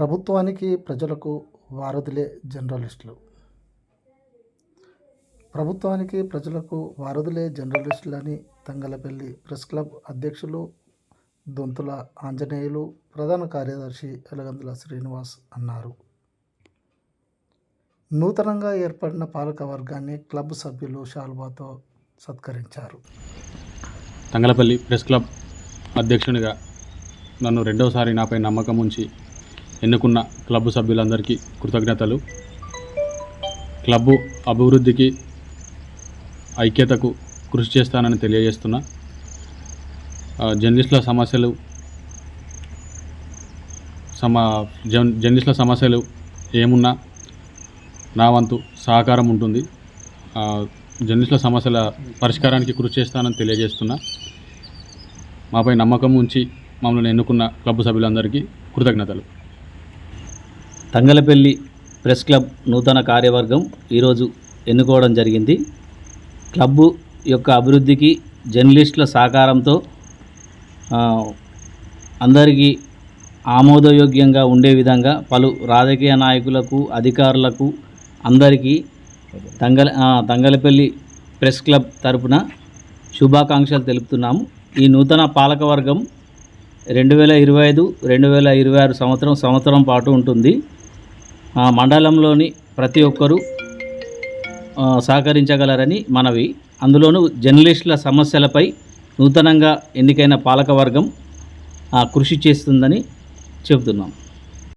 ప్రభుత్వానికి ప్రజలకు వారధులే జర్నలిస్టులు. ప్రభుత్వానికి ప్రజలకు వారధులే జర్నలిస్టులని తంగలపల్లి ప్రెస్ క్లబ్ అధ్యక్షులు దొంతుల ఆంజనేయులు ప్రధాన కార్యదర్శి ఎలగందుల శ్రీనివాస్ అన్నారు. నూతనంగా ఏర్పడిన పాలక వర్గాన్ని క్లబ్ సభ్యులు షాల్వాతో సత్కరించారు. తంగలపల్లి ప్రెస్ క్లబ్ అధ్యక్షునిగా నన్ను రెండవసారి నాపై నమ్మకం ఉంచి ఎన్నుకున్న క్లబ్ సభ్యులందరికీ కృతజ్ఞతలు. క్లబ్బు అభివృద్ధికి ఐక్యతకు కృషి చేస్తానని తెలియజేస్తున్నా. జర్నలిస్టుల సమస్యలు సమా జర్నలిస్టుల సమస్యలు ఏమున్నా నా వంతు సహకారం ఉంటుంది. జర్నలిస్టుల సమస్యల పరిష్కారానికి కృషి చేస్తానని తెలియజేస్తున్నా. మాపై నమ్మకం ఉంచి మమ్మల్ని ఎన్నుకున్న క్లబ్ సభ్యులందరికీ కృతజ్ఞతలు. తంగలపల్లి ప్రెస్ క్లబ్ నూతన కార్యవర్గం ఈరోజు ఎన్నుకోవడం జరిగింది. క్లబ్బు యొక్క అభివృద్ధికి జర్నలిస్టుల సహకారంతో అందరికీ ఆమోదయోగ్యంగా ఉండే విధంగా పలు రాజకీయ నాయకులకు అధికారులకు అందరికీ తంగల తంగలపల్లి ప్రెస్ క్లబ్ తరపున శుభాకాంక్షలు తెలుపుతున్నాము. ఈ నూతన పాలకవర్గం రెండు వేల ఇరవై ఐదు రెండు వేల ఇరవై ఆరు సంవత్సరం సంవత్సరం పాటు ఉంటుంది. ఆ మండలంలోని ప్రతి ఒక్కరూ సహకరించగలరని మనవి. అందులోనూ జర్నలిస్టుల సమస్యలపై నూతనంగా ఎన్నికైన పాలకవర్గం కృషి చేస్తుందని చెబుతున్నాం.